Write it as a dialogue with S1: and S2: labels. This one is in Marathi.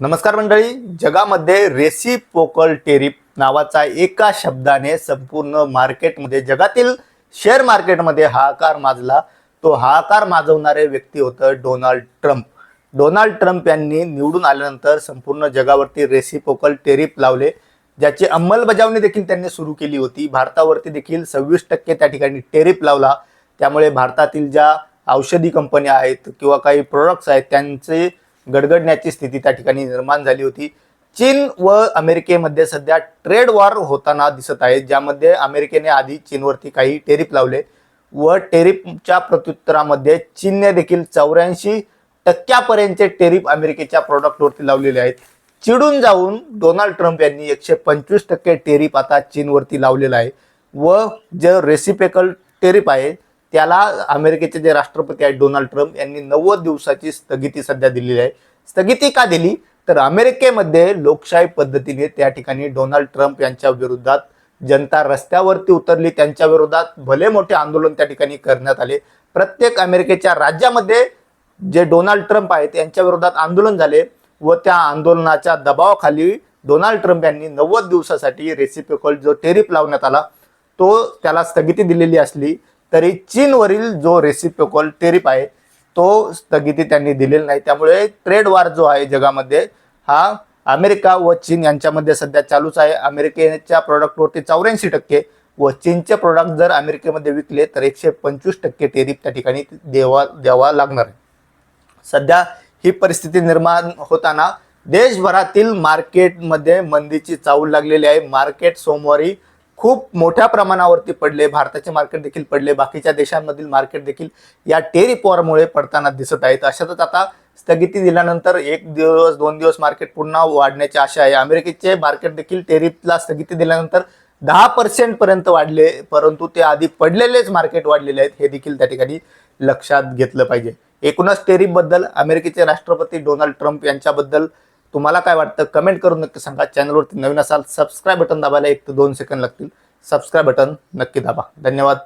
S1: नमस्कार मंडळी. जगामध्ये रेसिपोकल टेरिप नावाचा एका शब्दाने संपूर्ण मार्केटमध्ये जगातील शेअर मार्केटमध्ये हाहाकार माजला. तो हाहाकार माजवणारे व्यक्ती होतं डोनाल्ड ट्रम्प. डोनाल्ड ट्रम्प यांनी निवडून आल्यानंतर संपूर्ण जगावरती रेसिपोकल टेरिप लावले. ज्याची अंमलबजावणी देखील त्यांनी सुरू केली होती. भारतावरती देखील सव्वीस टक्के त्या ठिकाणी टेरिप लावला. त्यामुळे भारतातील ज्या औषधी कंपन्या आहेत किंवा काही प्रोडक्ट्स आहेत त्यांचे गडगडण्याची स्थिती त्या ठिकाणी निर्माण झाली होती. चीन व अमेरिकेमध्ये सध्या ट्रेड वॉर होताना दिसत आहे ज्यामध्ये अमेरिकेने आधी चीनवरती काही टेरिप लावले व टेरिपच्या प्रत्युत्तरामध्ये चीनने देखील चौऱ्याऐंशी टक्क्यापर्यंतचे टेरिप अमेरिकेच्या प्रॉडक्टवरती लावलेले आहेत. चिडून जाऊन डोनाल्ड ट्रम्प यांनी एकशे पंचवीस टक्के टेरिप आता चीनवरती लावलेला आहे व जे रेसिपेकल टेरिप आहे त्याला अमेरिकेचे जे राष्ट्रपती आहेत डोनाल्ड ट्रम्प यांनी नव्वद दिवसाची स्थगिती सध्या दिलेली आहे. स्थगिती का दिली? तर अमेरिकेमध्ये लोकशाही पद्धतीने त्या ठिकाणी डोनाल्ड ट्रम्प यांच्या विरोधात जनता रस्त्यावरती उतरली. त्यांच्या विरोधात भले मोठे आंदोलन त्या ठिकाणी करण्यात आले. प्रत्येक अमेरिकेच्या राज्यामध्ये जे डोनाल्ड ट्रम्प आहेत यांच्या विरोधात आंदोलन झाले व त्या आंदोलनाच्या दबावाखाली डोनाल्ड ट्रम्प यांनी नव्वद दिवसासाठी रेसिपिकल जो टेरिफ लावण्यात आला तो त्याला स्थगिती दिलेली असली. तरी चीनवरील जो रेसिप्रोकॉल टेरिप आहे तो स्थगिती त्यांनी दिलेली नाही. त्यामुळे ट्रेड वार जो आहे जगामध्ये हा अमेरिका व चीन यांच्यामध्ये सध्या चालूच आहे. अमेरिकेच्या प्रॉडक्टवरती चौऱ्याऐंशी टक्के व चीनचे प्रोडक्ट जर अमेरिकेमध्ये विकले तर एकशे पंचवीस टक्के टेरिप त्या ठिकाणी देवा द्यावा लागणार आहे. सध्या ही परिस्थिती निर्माण होताना देशभरातील मार्केटमध्ये मंदीची चाहूल लागलेली आहे. मार्केट सोमवारी खूप मोठ्या प्रमाणावरती पडले भारताचे मार्केट देखील पडले बाकीच्या देशांमधील मार्केट देखील या टेरिफ वॉरमुळे पडताना दिसत आहेत. अशातच आता स्थगिती दिल्यानंतर एक दिवस दोन दिवस मार्केट पुन्हा वाढण्याची आशा आहे. अमेरिकेचे मार्केट देखील टेरिफला स्थगिती दिल्यानंतर दहा पर्सेंट पर्यंत वाढले परंतु ते आधी पडलेलेच मार्केट वाढलेले आहेत हे देखील त्या ठिकाणी लक्षात घेतलं पाहिजे. एकूणच टेरिपबद्दल अमेरिकेचे राष्ट्रपती डोनाल्ड ट्रम्प यांच्याबद्दल तुम्हाला काय वाटतं कमेंट करून नक्की सांगा. चॅनलवरती नवीन असाल सबस्क्राईब बटन दाबायला एक ते दोन सेकंद लागतील. सबस्क्राईब बटन नक्की दाबा. धन्यवाद.